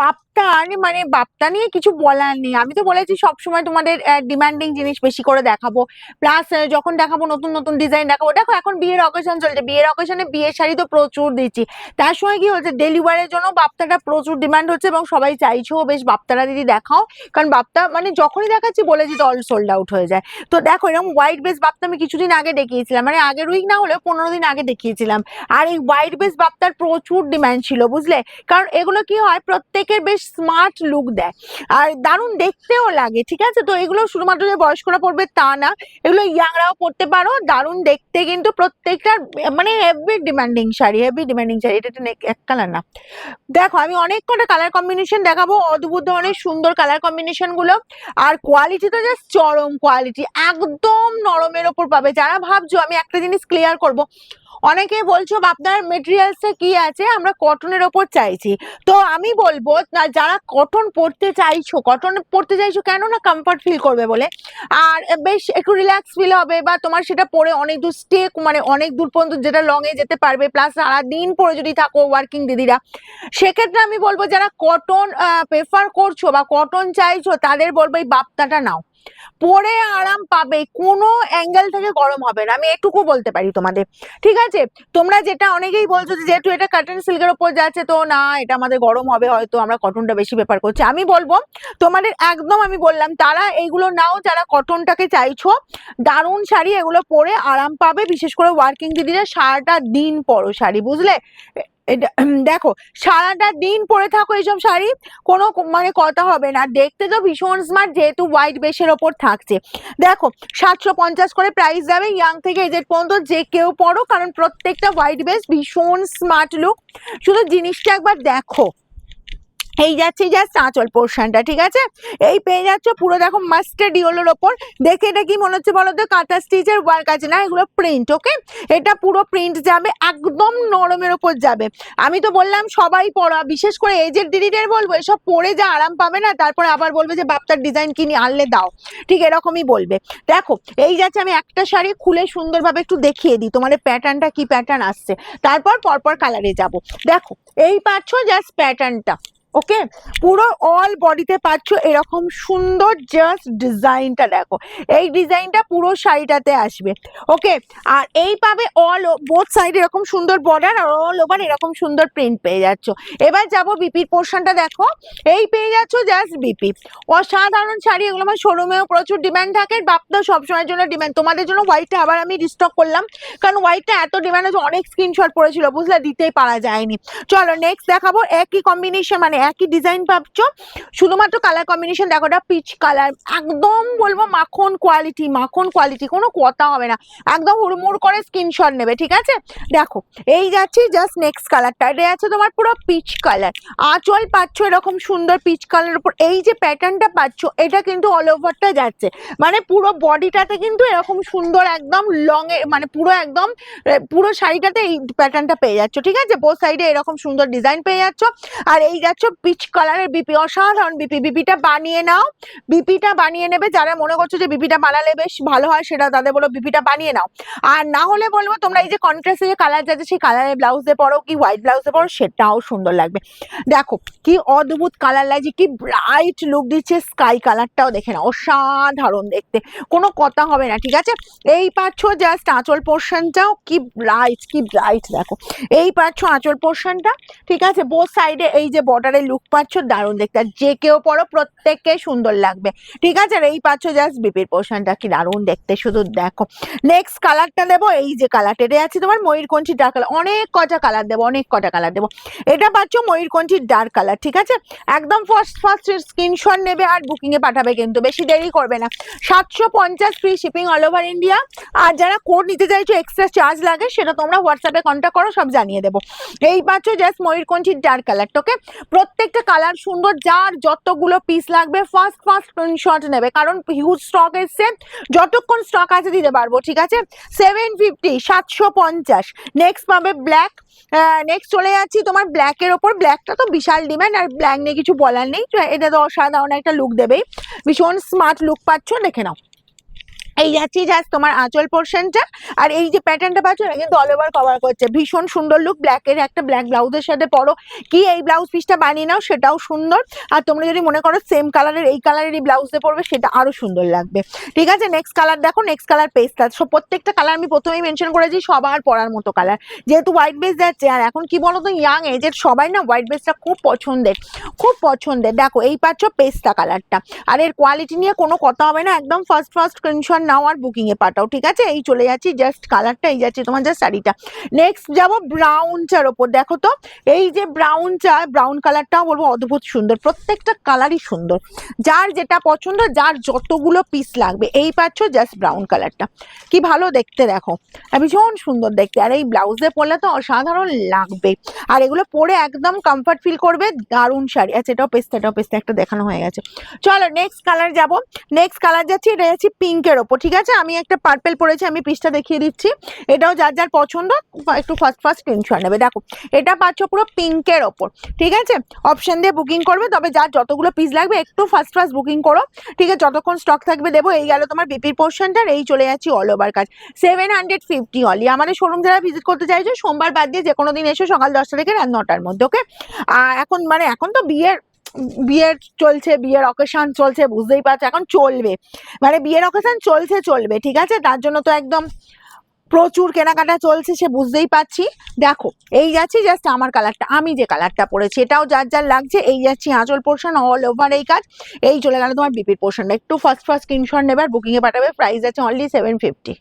বাপ্তা আরে মানে বাপ্তা নিয়ে কিছু বলার নেই। আমি তো বলেছি সবসময় তোমাদের ডিমান্ডিং জিনিস বেশি করে দেখাবো। প্লাস যখন দেখাবো নতুন নতুন ডিজাইন দেখাবো, দেখো এখন বিয়ের অকেশন চলছে। বিয়ের অকেশনে বিয়ের শাড়ি তো প্রচুর দিচ্ছি। তার সময় কি হচ্ছে ডেলিভারের জন্য বাপ্তাটা প্রচুর ডিমান্ড হচ্ছে এবং সবাই চাইছেও বেশ বাপ্তারা দিদি দেখাও। কারণ বাপ্তা মানে যখনই দেখাচ্ছি বলেছি তো অল সোল্ড আউট হয়ে যায়। তো দেখো, এরকম হোয়াইট বেস বাপ্তা আমি কিছুদিন আগে দেখিয়েছিলাম। মানে আগের উইক না হলেও পনেরো দিন আগে দেখিয়েছিলাম। আর এই হোয়াইট বেস বাপ্তার প্রচুর ডিমান্ড ছিল, বুঝলে? কারণ এগুলো কি হয়? প্রত্যেকের বেশ স্মার্ট লুক দেয়। আর দারুণ দেখতেও লাগে, ঠিক আছে? তো এগুলো শুধুমাত্র যে বয়স্করা পড়বে তা না, এগুলো ইয়াংরাও পড়তে পারো। দারুণ দেখতে কিন্তু প্রত্যেকটার মানে heavy demanding sari heavy demanding sari. এটা এক কালার না। দেখো, আমি অনেক কটা কালার কম্বিনেশন দেখাবো। অদ্ভুত ধরনের সুন্দর কালার কম্বিনেশনগুলো। আর কোয়ালিটি তো জাস্ট চরম কোয়ালিটি একদম নরমের ওপর পাবে। যারা ভাবছ আমি একটা জিনিস ক্লিয়ার করব অনেকে বলছো আপনার মেটেরিয়ালসটা কি আছে, আমরা কটনের ওপর চাইছি। তো আমি বলব, না, যারা কটন পড়তে চাইছো কটন পড়তে চাইছো কেন না কমফর্ট ফিল করবে বলে? আর বেশ একটু রিল্যাক্স ফিল হবে বা তোমার সেটা পরে অনেক দূর স্টে মানে অনেক দূর পর্যন্ত যেটা লং এ যেতে পারবে প্লাস সারা দিন পরে যদি থাকো ওয়ার্কিং দিদিরা, সেক্ষেত্রে আমি বলব যারা কটন প্রেফার করছ বা কটন চাইছো, তাদের বলব এই বাপ্তাটা নাও। পরে আরাম পাবে, কোনো অ্যাঙ্গেল থেকে গরম হবে না। আমি এটুকু বলতে পারি তোমাদের। ঠিক আছে? তোমরা যেটা অনেকেই বলছো যেহেতু এটা কাটন সিল্কের ওপর যাচ্ছে, তো না, এটা আমাদের গরম হবে, হয়তো আমরা কটনটা বেশি ব্যাপার করছি। আমি বলব, তোমাদের একদম আমি বললাম, তারা এইগুলো নাও, যারা কটনটাকে চাইছো, দারুণ শাড়ি এগুলো পরে আরাম পাবে। বিশেষ করে ওয়ার্কিং দিদিরা সারাটা দিন পরো শাড়ি, বুঝলে? এটা দেখো, সারাটা দিন পরে থাকো এইসব শাড়ি, কোনো মানে কথা হবে না। দেখতে তো ভীষণ স্মার্ট যেহেতু হোয়াইট বেসের ওপর থাকছে। দেখো, সাতশো পঞ্চাশ করে প্রাইস যাবে ইয়াং থেকে এজেড পর্যন্ত যে কেউ পড়ো কারণ প্রত্যেকটা হোয়াইট বেস ভীষণ স্মার্ট লুক শুধু জিনিসটা একবার দেখো। এই যাচ্ছে জাস্ট আঁচল পোর্শনটা ঠিক আছে? এই পেয়ে যাচ্ছ পুরো দেখো মাস্টার্ড ইয়েলোর ওপর। দেখে এটা কি মনে হচ্ছে বলো তো কাঁথা স্টিচের ওয়ার্ক আছে না? এগুলো প্রিন্ট ওকে এটা পুরো প্রিন্ট যাবে, একদম নরমের ওপর যাবে। আমি তো বললাম সবাই পড়া বিশেষ করে এজের দিদিদের বলব, এসব পরে যা আরাম পাবে না, তারপরে আবার বলবে যে বাপ্তার ডিজাইন কিনে, আনলে দাও। ঠিক এরকমই বলবে। দেখো, এই যাচ্ছে আমি একটা শাড়ি খুলে সুন্দরভাবে একটু দেখিয়ে দিই তোমার প্যাটার্নটা কি প্যাটার্ন আসছে। তারপর পরপর কালারে যাব। দেখো, এই পাচ্ছ জাস্ট প্যাটার্নটা ওকে পুরো অল বডিতে পাচ্ছ এরকম সুন্দর জাস্ট ডিজাইনটা দেখো। এই ডিজাইনটা পুরো শাড়িটাতে আসবে। ওকে আর এই পাবে অল বোথ সাইড এরকম সুন্দর বর্ডার আর অল ওভার এরকম সুন্দর প্রিন্ট পেয়ে যাচ্ছ। এবার যাব বিপির পোর্শনটা দেখো। এই পেয়ে যাচ্ছ জাস্ট বিপি অসাধারণ শাড়ি, এগুলো আমার শোরুমেও প্রচুর ডিমান্ড থাকে। বাপটা সবসময়ের জন্য ডিমান্ড তোমাদের জন্য হোয়াইটটা আবার আমি রিস্টক করলাম। কারণ হোয়াইটটা এত ডিমান্ড আছে, অনেক স্ক্রিনশট পড়েছিল, বুঝলে? দিতেই পারা যায়নি। চলো নেক্সট দেখাবো একই কম্বিনেশন মানে একই ডিজাইন পাচ্ছ। শুধুমাত্র কালার কম্বিনেশন দেখো, এটা পিচ কালার একদম বলব মাখন কোয়ালিটি মাখন কোয়ালিটি কোনো কথা হবে না। একদম হুড়মুড় করে স্ক্রিনশট নেবে, ঠিক আছে? দেখো, এই যাচ্ছি জাস্ট নেক্সট কালারটা এটা আছে তোমার পুরো পিচ কালার আঁচল পাচ্ছ এরকম সুন্দর পিচ কালার উপর। এই যে প্যাটার্নটা পাচ্ছ, এটা কিন্তু অল ওভারটা যাচ্ছে। মানে পুরো বডিটাতে কিন্তু এরকম সুন্দর একদম লং এ মানে পুরো একদম পুরো শাড়িটাতে এই প্যাটার্নটা পেয়ে যাচ্ছ, ঠিক আছে? বোথ সাইডে এরকম সুন্দর ডিজাইন পেয়ে যাচ্ছ। আর এই যাচ্ছ পিচ কালারের বিপি অসাধারণ বিপি বিপিটা বানিয়ে নাও। বিপিটা বানিয়ে নেবে, যারা মনে করছ যে বিপিটা বানালে বেশ ভালো হয়, সেটা তাদের বলো বিপিটা বানিয়ে নাও। আর না হলে বলব তোমরা এই যে কন্ট্রাস্টে যে কালার যাচ্ছে সেই কালারের ব্লাউজে পরো, কি হোয়াইট ব্লাউজে পরো, সেটাও সুন্দর লাগবে। দেখো, কি অদ্ভুত কালার লাগছে, কি ব্রাইট লুক দিচ্ছে স্কাই কালারটাও দেখে না অসাধারণ দেখতে। কোনো কথা হবে না, ঠিক আছে? এই পাচ্ছ জাস্ট আঁচল পোর্শনটাও কি ব্রাইট কি ব্রাইট দেখো। এই পাচ্ছ আঁচল পোর্শনটা ঠিক আছে? বোথ সাইডে এই যে বর্ডারের লুক পাচ্ছ, দারুণ দেখতে। আর যে কেউ পরো প্রত্যেককে সুন্দর লাগবে। ঠিক আছে, আর এই পাচ্ছ জাস্ট বিপির পোর্শনটা কি দারুণ দেখতে, শুধু দেখো। নেক্সট কালারটা দেবো, এই যে কালারটা এটা আছে তোমার ময়ূরকঞ্চি ডার্ক কালার অনেক কটা কালার দেবো, অনেক কটা কালার দেবো। এটা পাচ্ছ ময়ূরকঞ্চি ডার্ক কালার ঠিক আছে? একদম ফার্স্ট ফার্স্ট স্ক্রিনশট নেবে আর বুকিং এ পাঠাবে কিন্তু, বেশি দেরি করবে না। সাতশো পঞ্চাশ free shipping all over India আর যারা কোড নিতে চাইছো এক্সট্রা চার্জ লাগে, সেটা তোমরা হোয়াটসঅ্যাপে কন্ট্যাক্ট করো, সব জানিয়ে দেবো। এই পাচ্ছ জাস্ট ময়ূরকঞ্চির ডার্ক কালারটা ওকে প্রত্যেকটা কালার সুন্দর, যার যতগুলো পিস লাগবে ফার্স্ট ফার্স্ট স্ক্রিনশট নেবে। কারণ হিউজ স্টক এসছে, যতক্ষণ স্টক আছে দিতে পারব, ঠিক আছে? সেভেন ফিফটি সাতশো পঞ্চাশ। নেক্সট পাবে ব্ল্যাক নেক্সট চলে যাচ্ছি তোমার ব্ল্যাকের ওপর। ব্ল্যাকটা তো বিশাল ডিম্যান্ড আর ব্ল্যাক নিয়ে কিছু বলার নেই। এটা তো অসাধারণ একটা লুক দেবেই। ভীষণ স্মার্ট লুক পাচ্ছ, দেখে নাও। এই যাচ্ছি জাস্ট তোমার আঁচল পোর্শনটা আর এই যে প্যাটার্নটা পাচ্ছ না কিন্তু অল ওভার কভার করছে। ভীষণ সুন্দর লুক ব্ল্যাকের একটা ব্ল্যাক ব্লাউজের সাথে পরো। কি এই ব্লাউজ পিসটা বানিয়ে নাও, সেটাও সুন্দর। আর তোমরা যদি মনে করো সেম কালারের এই কালারেরই ব্লাউজ দিয়ে পরবে, সেটা আরও সুন্দর লাগবে। ঠিক আছে? নেক্সট কালার দেখো নেক্সট কালার পেস্টটা সো প্রত্যেকটা কালার আমি প্রথমেই মেনশন করেছি, সবার পরার মতো কালার যেহেতু হোয়াইট বেস যাচ্ছে, আর এখন কি বলো তো ইয়াং এজের সবাই না হোয়াইট বেসটা খুব পছন্দের। খুব পছন্দের। দেখো, এই পাচ্ছ পেস্তা কালারটা আর এর কোয়ালিটি নিয়ে কোনো কথা হবে না, একদম ফার্স্ট ফার্স্ট স্ক্রিনশট নাও আর বুকিং এ পাঠাও, ঠিক আছে? এই চলে যাচ্ছি জাস্ট কালারটা এই যাচ্ছে তোমার জাস্ট শাড়িটা। নেক্সট যাব ব্রাউন চার ওপর, দেখো তো, এই যে ব্রাউন চা ব্রাউন কালারটাও বলব অদ্ভুত সুন্দর, প্রত্যেকটা কালারই সুন্দর। যার যেটা পছন্দ, যার যতগুলো পিস লাগবে, এই পাচ্ছ জাস্ট ব্রাউন কালারটা কি ভালো দেখতে দেখো ভীষণ সুন্দর দেখতে, আর এই ব্লাউজে পরলে তো অসাধারণ লাগবে। আর এগুলো পরে একদম কমফর্ট ফিল করবে, দারুণ শাড়ি। আচ্ছা এটাও পেস্তা এটাও পেস্তা, একটা দেখানো হয়ে গেছে। চলো নেক্সট কালার যাব নেক্সট কালার যাচ্ছি, এটা যাচ্ছি পিঙ্কের ওপর। ঠিক আছে? আমি একটা পার্পেল পরেছি, আমি পিসটা দেখিয়ে দিচ্ছি। এটাও যার যার পছন্দ একটু ফার্স্ট ফার্স্ট স্ক্রিনশট নেবে। দেখো, এটা পাচ্ছ পুরো পিঙ্কের ওপর। ঠিক আছে? অপশন দিয়ে বুকিং করবে, তবে যার যতগুলো পিস লাগবে, একটু ফার্স্ট ফার্স্ট বুকিং করো। ঠিক আছে? যতক্ষণ স্টক থাকবে, দেবো। এই গেল তোমার বিপির পোর্শনটার এই চলে যাচ্ছি অল ওভার কাজ সেভেন হান্ড্রেড ফিফটি অলি আমাদের শোরুম যারা ভিজিট করতে চাইছো, সোমবার বাদ দিয়ে যে কোনো দিন এসো সকাল দশটা থেকে রাত নটার মধ্যে ওকে এখন মানে এখন তো বিয়ের বিয়ের চলছে, বিয়ের অকেশন চলছে, বুঝতেই পারছ? এখন চলবে। মানে বিয়ের অকেশন চলছে, চলবে, ঠিক আছে? তার জন্য তো একদম প্রচুর কেনাকাটা চলছে, সে বুঝতেই পারছি। দেখো, এই যাচ্ছি জাস্ট আমার কালারটা আমি যে কালারটা পরেছি, এটাও যার যার লাগছে, এই যাচ্ছি আঁচল পোর্শন অল ওভার এই কাজ। এই চলে গেল তোমার বিপির পোর্শনটা একটু ফার্স্ট ফার্স্ট স্ক্রিনশট নেবে আর বুকিংয়ে পাঠাবে প্রাইস আছে অনলি সেভেন ফিফটি